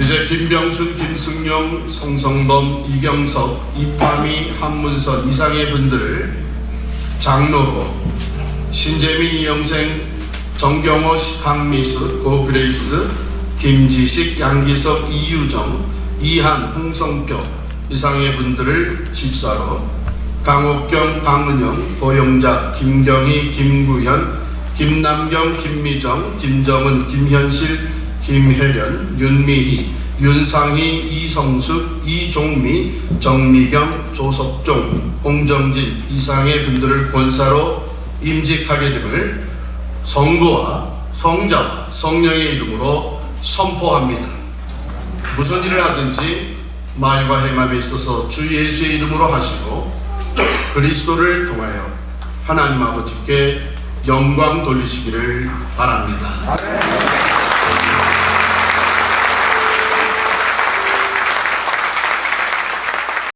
이제 김병순, 김승용, 송성범, 이경석, 이타미, 한문선 이상의 분들을 장로로 신재민, 이영생, 정경호, 강미수, 고그레이스, 김지식, 양기석, 이유정, 이한, 홍성표 이상의 분들을 집사로 강옥경, 강은영, 고영자, 김경희, 김구현, 김남경, 김미정, 김정은, 김현실, 김혜련, 윤미희, 윤상희, 이성숙, 이종미, 정미경, 조석종, 홍정진 이상의 분들을 권사로 임직하게 됨을 성부와 성자와 성령의 이름으로 선포합니다. 무슨 일을 하든지 말과 행함에 있어서 주 예수의 이름으로 하시고 그리스도를 통하여 하나님 아버지께 영광 돌리시기를 바랍니다.